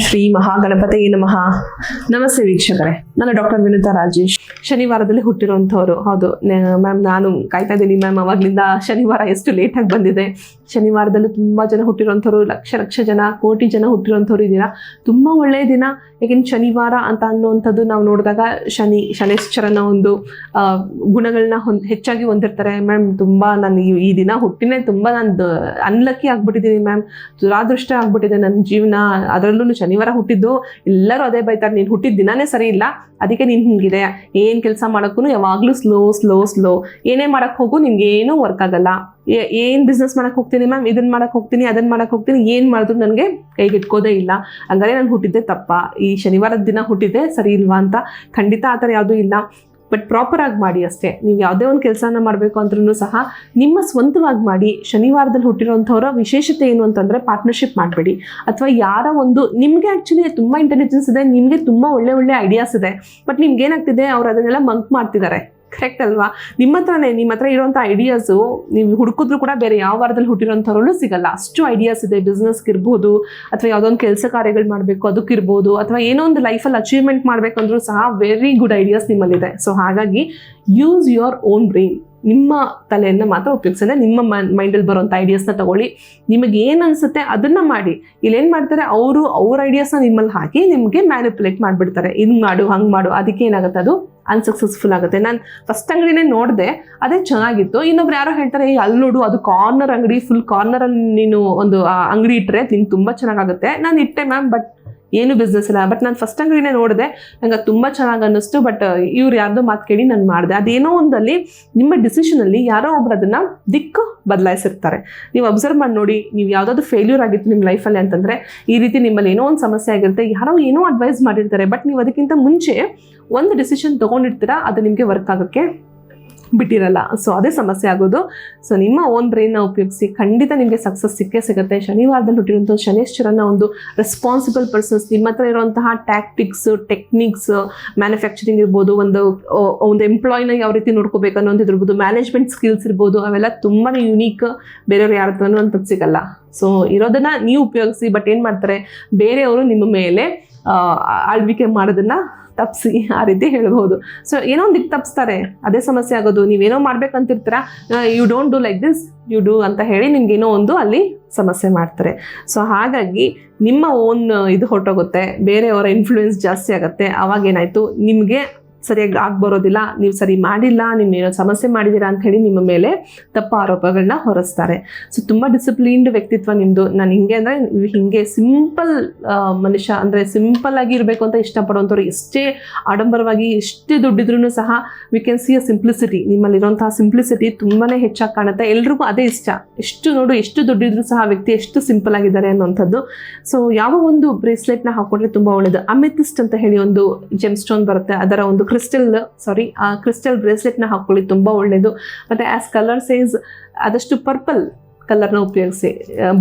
ಶ್ರೀ ಮಹಾಗಣಪತಿ ನಮಃ. ನಮಸ್ತೆ ವೀಕ್ಷಕರೇ. ನಾನು ಡಾಕ್ಟರ್ ವಿನುತಾ ರಾಜೇಶ್. ಶನಿವಾರದಲ್ಲಿ ಹುಟ್ಟಿರುವಂಥವ್ರು. ಹೌದು ಮ್ಯಾಮ್, ನಾನು ಕಾಯ್ತಾ ಇದ್ದೀನಿ ಮ್ಯಾಮ್, ಅವಾಗ್ಲಿಂದ ಶನಿವಾರ ಎಷ್ಟು ಲೇಟಾಗಿ ಬಂದಿದೆ. ಶನಿವಾರದಲ್ಲಿ ತುಂಬ ಜನ ಹುಟ್ಟಿರುವಂಥವ್ರು, ಲಕ್ಷ ಲಕ್ಷ ಜನ, ಕೋಟಿ ಜನ ಹುಟ್ಟಿರುವಂಥವ್ರು ಇದ್ದೀರಾ? ತುಂಬ ಒಳ್ಳೆಯ ದಿನ. ಯಾಕೆಂದ್ರೆ ಶನಿವಾರ ಅಂತ ಅನ್ನುವಂಥದ್ದು ನಾವು ನೋಡಿದಾಗ ಶನಿ, ಶನೇಶ್ವರನ ಒಂದು ಗುಣಗಳನ್ನ ಹೊಂದ್ ಹೆಚ್ಚಾಗಿ ಹೊಂದಿರ್ತಾರೆ. ಮ್ಯಾಮ್, ತುಂಬ ನಾನು ಈ- ದಿನ ಹುಟ್ಟಿನೇ ತುಂಬ ನಾನು ಅನ್ಲಕ್ಕಿ ಆಗ್ಬಿಟ್ಟಿದ್ದೀನಿ ಮ್ಯಾಮ್. ದುರಾದೃಷ್ಟ ಆಗ್ಬಿಟ್ಟಿದೆ ನನ್ನ ಜೀವನ. ಅದರಲ್ಲೂ ಶನಿವಾರ ಹುಟ್ಟಿದ್ದು ಎಲ್ಲರೂ ಅದೇ ಬೈತಾರೆ, ನೀನು ಹುಟ್ಟಿದ ದಿನಾನೇ ಸರಿ ಇಲ್ಲ, ಅದಕ್ಕೆ ನೀನು ಹಿಂಗಿದೆ. ಏನು ಕೆಲಸ ಮಾಡೋಕ್ಕೂ ಯಾವಾಗಲೂ ಸ್ಲೋ ಸ್ಲೋ ಸ್ಲೋ ಏನೇ ಮಾಡಕ್ ಹೋಗು ನಿಮ್ಗೆ ಏನೂ ವರ್ಕ್ ಆಗಲ್ಲ ಏನು ಬಿಸ್ನೆಸ್ ಮಾಡಕ್ ಹೋಗ್ತೀನಿ ಮ್ಯಾಮ್ ಇದನ್ನ ಮಾಡಕ್ ಹೋಗ್ತೀನಿ ಅದನ್ನ ಮಾಡಕ್ಕೆ ಹೋಗ್ತೀನಿ, ಏನು ಮಾಡಿದ್ರು ನನಗೆ ಕೈಗೆ ಇಟ್ಕೋದೇ ಇಲ್ಲ. ಹಂಗಾರೆ ನಾನು ಹುಟ್ಟಿದ್ದೆ ತಪ್ಪ. ಈ ಶನಿವಾರದ ದಿನ ಹುಟ್ಟಿದ್ದೆ ಸರಿ ಇಲ್ವಾ ಅಂತ ಖಂಡಿತ ಆ ಥರ ಯಾವುದೂ ಇಲ್ಲ. ಬಟ್ ಪ್ರಾಪರ್ ಆಗಿ ಮಾಡಿ ಅಷ್ಟೇ. ನೀವು ಯಾವುದೇ ಒಂದು ಕೆಲಸನ ಮಾಡಬೇಕು ಅಂದ್ರೂ ಸಹ ನಿಮ್ಮ ಸ್ವಂತವಾಗಿ ಮಾಡಿ ಶನಿವಾರದಲ್ಲಿ ಹುಟ್ಟಿರೋಂಥವ್ರ ವಿಶೇಷತೆ ಏನು ಅಂತಂದರೆ ಪಾರ್ಟ್ನರ್ಶಿಪ್ ಮಾಡಬೇಡಿ. ಅಥವಾ ಯಾರ ಒಂದು ನಿಮಗೆ ಆ್ಯಕ್ಚುಲಿ ತುಂಬ ಇಂಟೆಲಿಜೆನ್ಸ್ ಇದೆ, ನಿಮಗೆ ತುಂಬ ಒಳ್ಳೆ ಒಳ್ಳೆ ಐಡಿಯಾಸ್ ಇದೆ ಬಟ್ ನಿಮ್ಗೆ ಏನಾಗ್ತಿದೆ ಅವ್ರು ಅದನ್ನೆಲ್ಲ ಮಂಕ್ ಮಾಡ್ತಿದ್ದಾರೆ. ಕರೆಕ್ಟ್ ಅಲ್ವಾ? ನಿಮ್ಮ ಹತ್ರನೇ, ನಿಮ್ಮ ಹತ್ರ ಇರುವಂಥ ಐಡಿಯಾಸು ನೀವು ಹುಡುಕಿದ್ರು ಕೂಡ ಬೇರೆ ಯಾವ ವಾರದಲ್ಲಿ ಹುಟ್ಟಿರೋಂಥವ್ರಲ್ಲೂ ಸಿಗಲ್ಲ. ಅಷ್ಟು ಐಡಿಯಾಸ್ ಇದೆ ಬಿಸ್ನೆಸ್ಗೆ ಇರ್ಬೋದು, ಅಥವಾ ಯಾವುದೋ ಒಂದು ಕೆಲಸ ಕಾರ್ಯಗಳು ಮಾಡಬೇಕು ಅದಕ್ಕಿರ್ಬೋದು ಅಥವಾ ಏನೋ ಒಂದು ಲೈಫಲ್ಲಿ ಅಚೀವ್ಮೆಂಟ್ ಮಾಡಬೇಕಂದ್ರೂ ಸಹ ವೆರಿ ಗುಡ್ ಐಡಿಯಾಸ್ ನಿಮ್ಮಲ್ಲಿದೆ. ಸೊ ಹಾಗಾಗಿ ಯೂಸ್ ಯುವರ್ ಓನ್ ಬ್ರೈನ್ ನಿಮ್ಮ ತಲೆಯನ್ನು ಮಾತ್ರ ಉಪಯೋಗಿಸದೆ ನಿಮ್ಮ ಮೈಂಡಲ್ಲಿ ಬರುವಂಥ ಐಡಿಯಾಸ್ನ ತಗೊಳ್ಳಿ. ನಿಮಗೆ ಏನು ಅನಿಸುತ್ತೆ ಅದನ್ನು ಮಾಡಿ. ಇಲ್ಲೇನು ಮಾಡ್ತಾರೆ ಅವರು ಅವ್ರ ಐಡಿಯಾಸ್ನ ನಿಮ್ಮಲ್ಲಿ ಹಾಕಿ ನಿಮಗೆ ಮ್ಯಾನಿಪುಲೇಟ್ ಮಾಡಿಬಿಡ್ತಾರೆ. ಹಿಂಗೆ ಮಾಡು ಹಂಗೆ ಮಾಡು ಅದಕ್ಕೆ ಏನಾಗುತ್ತೆ ಅದು? ಅನ್ಸಕ್ಸಸ್ಫುಲ್ ಆಗುತ್ತೆ. ನಾನು ಫಸ್ಟ್ ಅಂಗಡಿನೇ ನೋಡಿದೆ ಅದೇ ಚೆನ್ನಾಗಿತ್ತು. ಇನ್ನೊಬ್ರು ಯಾರೋ ಹೇಳ್ತಾರೆ "ಏ, ಅಲ್ಲಿ ನೋಡು ಅದು ಕಾರ್ನರ್ ಅಂಗಡಿ ಫುಲ್ ಕಾರ್ನರಲ್ಲಿ ನೀನು ಒಂದು ಅಂಗಡಿ ಇಟ್ಟರೆ ನಿಂಗೆ ತುಂಬ ಚೆನ್ನಾಗಾಗುತ್ತೆ. ನಾನು ಇಟ್ಟೆ ಮ್ಯಾಮ್ ಬಟ್ ಏನು ಬಿಸ್ನೆಸ್ ಇಲ್ಲ. ಬಟ್ ನಾನು ಫಸ್ಟ್ ಅಂಗಡಿನೇ ನೋಡಿದೆ. ನಂಗೆ ಅದು ತುಂಬ ಚೆನ್ನಾಗಿ ಅನ್ನಿಸ್ತು. ಬಟ್ ಇವ್ರು ಯಾರ್ದೋ ಮಾತು ಕೇಳಿ ನಾನು ಮಾಡಿದೆ. ಅದೇನೋ ಒಂದಲ್ಲಿ ನಿಮ್ಮ ಡಿಸಿಷನಲ್ಲಿ ಯಾರೋ ಒಬ್ರು ಅದನ್ನು ದಿಕ್ಕು ಬದಲಾಯಿಸಿರ್ತಾರೆ. ನೀವು ಅಬ್ಸರ್ವ್ ಮಾಡಿ ನೋಡಿ, ನೀವು ಯಾವುದಾದ್ರು ಫೇಲ್ಯೂರ್ ಆಗಿತ್ತು ನಿಮ್ಮ ಲೈಫಲ್ಲಿ ಅಂತಂದರೆ, ಈ ರೀತಿ ನಿಮ್ಮಲ್ಲಿ ಏನೋ ಒಂದು ಸಮಸ್ಯೆ ಆಗಿರುತ್ತೆ. ಯಾರೋ ಏನೋ ಅಡ್ವೈಸ್ ಮಾಡಿರ್ತಾರೆ. ಬಟ್ ನೀವು ಅದಕ್ಕಿಂತ ಮುಂಚೆ ಒಂದು ಡಿಸಿಷನ್ ತೊಗೊಂಡಿರ್ತೀರಾ, ಅದು ನಿಮಗೆ ವರ್ಕ್ ಆಗೋಕ್ಕೆ ಬಿಟ್ಟಿರಲ್ಲ. ಸೊ ಅದೇ ಸಮಸ್ಯೆ ಆಗೋದು. ಸೊ ನಿಮ್ಮ ಓನ್ ಬ್ರೈನ್ನ ಉಪಯೋಗಿಸಿ ಖಂಡಿತ ನಿಮಗೆ ಸಕ್ಸಸ್ ಸಿಕ್ಕೇ ಸಿಗುತ್ತೆ. ಶನಿವಾರದಲ್ಲಿ ಹುಟ್ಟಿರುವಂಥ ಶನೇಶ್ವರನ ಒಂದು ರೆಸ್ಪಾನ್ಸಿಬಲ್ ಪರ್ಸನ್ಸ್ ನಿಮ್ಮ ಹತ್ರ ಇರುವಂತಹ ಟ್ಯಾಕ್ಟಿಕ್ಸ್ ಟೆಕ್ನಿಕ್ಸ್ ಮ್ಯಾನುಫ್ಯಾಕ್ಚರಿಂಗ್ ಇರ್ಬೋದು, ಒಂದು ಒಂದು ಎಂಪ್ಲಾಯ್ನ ಯಾವ ರೀತಿ ನೋಡ್ಕೋಬೇಕು ಅನ್ನೋದು ಇರ್ಬೋದು ಮ್ಯಾನೇಜ್ಮೆಂಟ್ ಸ್ಕಿಲ್ಸ್ ಇರ್ಬೋದು, ಅವೆಲ್ಲ ತುಂಬಾ ಯುನೀಕ್ ಬೇರೆಯವ್ರು ಯಾರ ಹತ್ರನೂ ಅಂತ ಸಿಗಲ್ಲ. ಸೊ ಇರೋದನ್ನ ನೀವು ಉಪಯೋಗಿಸಿ ಬಟ್ ಏನು ಮಾಡ್ತಾರೆ? ಬೇರೆಯವರು ನಿಮ್ಮ ಮೇಲೆ ಆಳ್ವಿಕೆ ಮಾಡೋದನ್ನ ತಪ್ಪಿಸಿ ಆ ರೀತಿ ಹೇಳ್ಬೋದು. ಸೊ ಏನೋ ಒಂದು ದಿಕ್ ತಪ್ಪಿಸ್ತಾರೆ ಅದೇ ಸಮಸ್ಯೆ ಆಗೋದು. ನೀವೇನೋ ಮಾಡ್ಬೇಕಂತಿರ್ತೀರ? You don't do like this you do ಅಂತ ಹೇಳಿ ನಿಮ್ಗೇನೋ ಒಂದು ಅಲ್ಲಿ ಸಮಸ್ಯೆ ಮಾಡ್ತಾರೆ. ಸೊ ಹಾಗಾಗಿ ನಿಮ್ಮ ಓನ್ ಇದು ಹೊರಟೋಗುತ್ತೆ. ಬೇರೆಯವರ ಇನ್ಫ್ಲೂಯೆನ್ಸ್ ಜಾಸ್ತಿ ಆಗುತ್ತೆ. ಅವಾಗ ಏನಾಯಿತು? ನಿಮಗೆ ಸರಿಯಾಗಿ ಆಗಿ ಬರೋದಿಲ್ಲ, ನೀವು ಸರಿ ಮಾಡಿಲ್ಲ ನಿಮ್ಮ ಏನೋ ಸಮಸ್ಯೆ ಮಾಡಿದ್ದೀರಾ ಅಂತ ಹೇಳಿ ನಿಮ್ಮ ಮೇಲೆ ತಪ್ಪು ಆರೋಪಗಳನ್ನ ಹೊರಿಸ್ತಾರೆ. ಸೊ ತುಂಬ ಡಿಸಿಪ್ಲೀನ್ಡ್ ವ್ಯಕ್ತಿತ್ವ ನಿಮ್ಮದು ನಾನು ಹಿಂಗೆ ಅಂದರೆ ಹಿಂಗೆ ಸಿಂಪಲ್ ಮನುಷ್ಯ ಅಂದರೆ ಸಿಂಪಲ್ ಆಗಿ ಇರಬೇಕು ಅಂತ ಇಷ್ಟಪಡುವಂಥವ್ರು ಎಷ್ಟೇ ಆಡಂಬರವಾಗಿ, ಎಷ್ಟೇ ದುಡ್ಡಿದ್ರೂ ಸಹ we can see a simplicity ನಿಮ್ಮಲ್ಲಿರುವಂತಹ simplicity ತುಂಬಾ ಹೆಚ್ಚಾಗಿ ಕಾಣುತ್ತೆ. ಎಲ್ರಿಗೂ ಅದೇ ಇಷ್ಟ. ಎಷ್ಟು ನೋಡು, ಎಷ್ಟು ದುಡ್ಡಿದ್ರು ಸಹ ವ್ಯಕ್ತಿ ಎಷ್ಟು ಸಿಂಪಲ್ ಆಗಿದ್ದಾರೆ ಅನ್ನೋಂಥದ್ದು. ಸೊ ಯಾವ ಒಂದು ಬ್ರೇಸ್ಲೆಟ್ನ ಹಾಕೊಂಡ್ರೆ ತುಂಬ ಒಳ್ಳೆಯದು ಅಮೆಥಿಸ್ಟ್ ಅಂತ ಹೇಳಿ ಒಂದು ಜೆಮ್ ಸ್ಟೋನ್ ಬರುತ್ತೆ. ಅದರ ಒಂದು ಕ್ರಿಸ್ಟಲ್ ಸಾರಿ ಆ ಕ್ರಿಸ್ಟಲ್ ಬ್ರೇಸ್ಲೆಟ್ನ ಹಾಕೊಳ್ಳಿ, ತುಂಬ ಒಳ್ಳೆಯದು ಮತ್ತು ಆ್ಯಸ್ ಕಲರ್ ಸೈಜ್ ಆದಷ್ಟು ಪರ್ಪಲ್ ಕಲರ್ನ ಉಪಯೋಗಿಸಿ.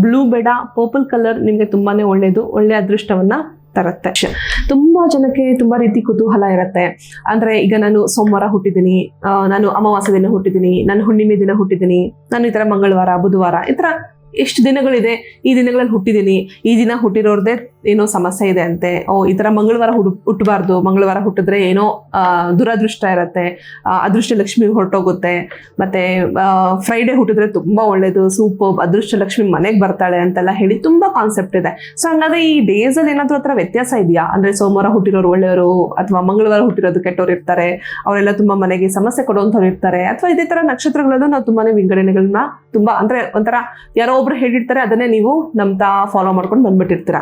ಬ್ಲೂ ಬೇಡ ಪರ್ಪಲ್ ಕಲರ್ ನಿಮಗೆ ತುಂಬಾ ಒಳ್ಳೆಯದು ಒಳ್ಳೆಯ ಅದೃಷ್ಟವನ್ನು ತರುತ್ತೆ. ತುಂಬ ಜನಕ್ಕೆ ತುಂಬ ರೀತಿ ಕುತೂಹಲ ಇರುತ್ತೆ. ಅಂದರೆ ಈಗ ನಾನು ಸೋಮವಾರ ಹುಟ್ಟಿದ್ದೀನಿ ನಾನು ಅಮಾವಾಸ್ಯ ದಿನ ಹುಟ್ಟಿದ್ದೀನಿ, ನಾನು ಹುಣ್ಣಿಮೆ ದಿನ ಹುಟ್ಟಿದ್ದೀನಿ, ನಾನು ಈ ಥರ ಮಂಗಳವಾರ, ಬುಧವಾರ, ಈ ಥರ ಎಷ್ಟು ದಿನಗಳಿದೆ ಈ ದಿನಗಳಲ್ಲಿ ಹುಟ್ಟಿದ್ದೀನಿ. ಈ ದಿನ ಹುಟ್ಟಿರೋರ್ದೇ ಏನೋ ಸಮಸ್ಯೆ ಇದೆ ಅಂತೆ. ಓ ಈ ಥರ ಮಂಗಳವಾರ ಹುಡು ಹುಟ್ಟಬಾರ್ದು. ಮಂಗಳವಾರ ಹುಟ್ಟಿದ್ರೆ ಏನೋ ಆ, ದುರದೃಷ್ಟ ಇರುತ್ತೆ. ಅದೃಷ್ಟ ಲಕ್ಷ್ಮಿ ಹೊರಟೋಗುತ್ತೆ. ಮತ್ತು ಫ್ರೈಡೇ ಹುಟ್ಟಿದ್ರೆ ತುಂಬ ಒಳ್ಳೆಯದು ಸೂಪು ಅದೃಷ್ಟ ಲಕ್ಷ್ಮಿ ಮನೆಗೆ ಬರ್ತಾಳೆ ಅಂತೆಲ್ಲ ಹೇಳಿ ತುಂಬ ಕಾನ್ಸೆಪ್ಟ್ ಇದೆ. ಸೊ ಹಂಗಾದ್ರೆ ಈ ಡೇಸಲ್ಲಿ ಏನಾದರೂ ಹತ್ರ ವ್ಯತ್ಯಾಸ ಇದೆಯಾ? ಅಂದರೆ ಸೋಮವಾರ ಹುಟ್ಟಿರೋರು ಒಳ್ಳೆಯವರು ಅಥವಾ ಮಂಗಳವಾರ ಹುಟ್ಟಿರೋದು ಕೆಟ್ಟವ್ರು ಇರ್ತಾರೆ ಅವರೆಲ್ಲ ತುಂಬ ಮನೆಗೆ ಸಮಸ್ಯೆ ಕೊಡುವಂಥವ್ರು ಇರ್ತಾರೆ ಅಥವಾ ಇದೇ ಥರ ನಕ್ಷತ್ರಗಳಲ್ಲೂ ನಾವು ತುಂಬಾ ವಿಂಗಡಣೆಗಳನ್ನ ತುಂಬ ಅಂದರೆ ಒಂಥರ ಯಾರೋ ಒಬ್ರು ಹೇಳಿರ್ತಾರೆ, ಅದನ್ನೇ ನೀವು ನಂಬ್ತಾ ಫಾಲೋ ಮಾಡ್ಕೊಂಡು ಬಂದ್ಬಿಟ್ಟಿರ್ತೀರ.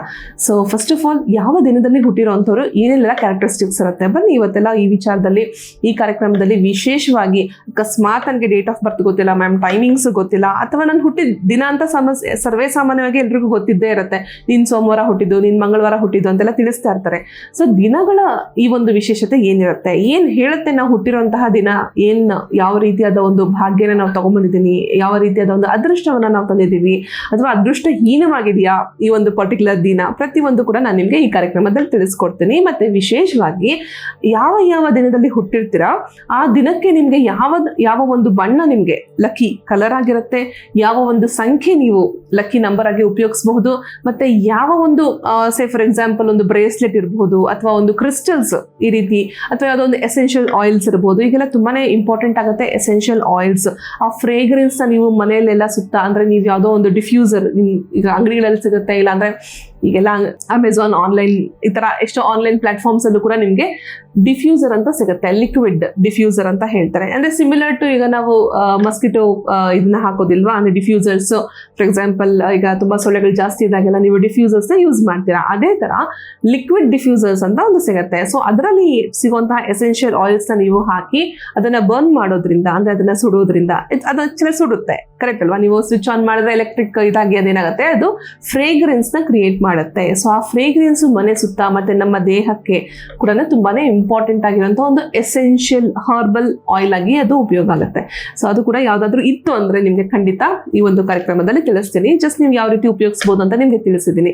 ಸೊ ಫಸ್ಟ್ ಆಫ್ ಆಲ್ ಯಾವ ದಿನದಲ್ಲಿ ಹುಟ್ಟಿರೋವಂಥವ್ರು, ಏನೆಲ್ಲ ಕ್ಯಾರೆಕ್ಟರಿಸ್ಟಿಕ್ಸ್ ಇರುತ್ತೆ? ಬನ್ನಿ ಇವತ್ತೆಲ್ಲ ಈ ವಿಚಾರದಲ್ಲಿ, ಈ ಕಾರ್ಯಕ್ರಮದಲ್ಲಿ ವಿಶೇಷವಾಗಿ ಅಕಸ್ಮಾತ್ ನನಗೆ ಡೇಟ್ ಆಫ್ ಬರ್ತ್ ಗೊತ್ತಿಲ್ಲ ಮ್ಯಾಮ್ ಟೈಮಿಂಗ್ಸ್ ಗೊತ್ತಿಲ್ಲ, ಅಥವಾ ನಾನು ಹುಟ್ಟಿದ ದಿನ ಅಂತ ಸಮಸ್ಯೆ ಸರ್ವೇ ಸಾಮಾನ್ಯವಾಗಿ ಎಲ್ರಿಗೂ ಗೊತ್ತಿದ್ದೇ ಇರುತ್ತೆ. ನೀನು ಸೋಮವಾರ ಹುಟ್ಟಿದ್ದು, ನೀನು ಮಂಗಳವಾರ ಹುಟ್ಟಿದ್ದು ಅಂತೆಲ್ಲ ತಿಳಿಸ್ತಾ ಇರ್ತಾರೆ. ಸೊ ದಿನಗಳ ಈ ಒಂದು ವಿಶೇಷತೆ ಏನಿರುತ್ತೆ? ಏನು ಹೇಳುತ್ತೆ ನಾವು ಹುಟ್ಟಿರುವಂತಹ ದಿನ? ಏನು ಯಾವ ರೀತಿಯಾದ ಒಂದು ಭಾಗ್ಯನ ನಾವು ತಗೊಂಡ್ಬಂದಿದ್ದೀನಿ? ಯಾವ ರೀತಿಯಾದ ಒಂದು ಅದೃಷ್ಟವನ್ನ ನಾವು ತಂದಿದ್ದೀವಿ? ಇದೀವಿ ಅಥವಾ ಅದೃಷ್ಟಹೀನವಾಗಿದೆಯಾ ಈ ಒಂದು ಪರ್ಟಿಕ್ಯುಲರ್ ದಿನ? ಪ್ರತಿಯೊಂದು ಕೂಡ ನಾನು ನಿಮಗೆ ಈ ಕಾರ್ಯಕ್ರಮದಲ್ಲಿ ತಿಳಿಸ್ಕೊಡ್ತೀನಿ. ಮತ್ತೆ ವಿಶೇಷವಾಗಿ ಯಾವ ಯಾವ ದಿನದಲ್ಲಿ ಹುಟ್ಟಿರ್ತೀರಾ? ಆ ದಿನಕ್ಕೆ ನಿಮಗೆ ಯಾವ ಯಾವ ಒಂದು ಬಣ್ಣ ನಿಮಗೆ ಲಕ್ಕಿ ಕಲರ್ ಆಗಿರುತ್ತೆ? ಯಾವ ಒಂದು ಸಂಖ್ಯೆ ನೀವು ಲಕ್ಕಿ ನಂಬರ್ ಆಗಿ ಉಪಯೋಗಿಸಬಹುದು? ಮತ್ತೆ ಯಾವ ಒಂದು ಸೇ ಫಾರ್ ಎಕ್ಸಾಂಪಲ್ ಒಂದು ಬ್ರೇಸ್ಲೆಟ್ ಇರಬಹುದು ಅಥವಾ ಒಂದು ಕ್ರಿಸ್ಟಲ್ಸ್ ಈ ರೀತಿ ಅಥವಾ ಯಾವುದೋ ಎಸೆನ್ಷಿಯಲ್ ಆಯಿಲ್ಸ್ ಇರ್ಬೋದು. ಈಗೆಲ್ಲ ತುಂಬಾನೇ ಇಂಪಾರ್ಟೆಂಟ್ ಆಗುತ್ತೆ ಎಸೆನ್ಷಿಯಲ್ ಆಯಿಲ್ಸ್ ಆ ಫ್ರೇಗ್ರೆನ್ಸ್ ನೀವು ಮನೆಯಲ್ಲೆಲ್ಲ ಸುತ್ತ ಅಂದ್ರೆ ನೀವು ಯಾವುದೋ ಒಂದು ಡಿಫ್ಯೂಸರ್ ಈಗ ಅಂಗಡಿಗಳಲ್ಲಿ ಸಿಗುತ್ತೆ ಇಲ್ಲ ಅಂದ್ರೆ ಈಗೆಲ್ಲ ಅಮೆಝಾನ್ ಆನ್ಲೈನ್ ಈ ತರ ಎಷ್ಟೋ ಆನ್ಲೈನ್ ಪ್ಲಾಟ್ಫಾರ್ಮ್ಸ್ ಅಲ್ಲೂ ಕೂಡ ನಿಮಗೆ ಡಿಫ್ಯೂಸರ್ ಅಂತ ಸಿಗುತ್ತೆ ಲಿಕ್ವಿಡ್ ಡಿಫ್ಯೂಸರ್ ಅಂತ ಹೇಳ್ತಾರೆ. ಅಂದ್ರೆ ಸಿಮಿಲರ್ ಟು ಈಗ ನಾವು ಮಸ್ಕಿಟೋ ಇದನ್ನ ಹಾಕೋದಿಲ್ವಾ? ಅಂದ್ರೆ ಡಿಫ್ಯೂಸರ್ಸ್ ಫಾರ್ ಎಕ್ಸಾಂಪಲ್ ಈಗ ತುಂಬಾ ಸೊಳ್ಳೆಗಳು ಜಾಸ್ತಿ ಇದಾಗೆಲ್ಲ ನೀವು ಡಿಫ್ಯೂಸರ್ಸ್ ಯೂಸ್ ಮಾಡ್ತೀರಾ? ಅದೇ ತರ ಲಿಕ್ವಿಡ್ ಡಿಫ್ಯೂಸರ್ಸ್ ಅಂತ ಒಂದು ಸಿಗುತ್ತೆ. ಸೊ ಅದರಲ್ಲಿ ಸಿಗುವಂತಹ ಎಸೆನ್ಷಿಯಲ್ ಆಯಿಲ್ಸ್ನ ನೀವು ಹಾಕಿ ಅದನ್ನ ಬರ್ನ್ ಮಾಡೋದ್ರಿಂದ, ಅಂದ್ರೆ ಅದನ್ನ ಸುಡೋದ್ರಿಂದ ಅದು ಆಕ್ಚುಲಿ ಸುಡುತ್ತೆ. ಕರೆಕ್ಟ್ ಅಲ್ವಾ? ನೀವು ಸ್ವಿಚ್ ಆನ್ ಮಾಡಿದ್ರೆ ಎಲೆಕ್ಟ್ರಿಕ್ ಇದಾಗಿ ಅದೇನಾಗುತ್ತೆ? ಅದು ಫ್ರೇಗ್ರೆನ್ಸ್ನ ಕ್ರಿಯೇಟ್ ಮಾಡುತ್ತೆ. ಸೊ ಆ ಫ್ರೇಗ್ರೆನ್ಸ್ ಮನೆ ಸುತ್ತ ಮತ್ತೆ ನಮ್ಮ ದೇಹಕ್ಕೆ ಕೂಡ ತುಂಬಾನೇ ಇಂಪಾರ್ಟೆಂಟ್ ಆಗಿರುವಂತಹ ಒಂದು ಎಸೆನ್ಷಿಯಲ್ ಹರ್ಬಲ್ ಆಯಿಲ್ ಆಗಿ ಅದು ಉಪಯೋಗ ಆಗುತ್ತೆ. ಸೊ ಅದು ಕೂಡ ಯಾವ್ದಾದ್ರು ಇತ್ತು ಅಂದ್ರೆ ನಿಮಗೆ ಖಂಡಿತ ಈ ಒಂದು ಕಾರ್ಯಕ್ರಮದಲ್ಲಿ ತಿಳಿಸ್ತೀನಿ. ಜಸ್ಟ್ ನೀವು ಯಾವ ರೀತಿ ಉಪಯೋಗಿಸಬಹುದು ಅಂತ ನಿಮಗೆ ತಿಳಿಸಿದ್ದೀನಿ.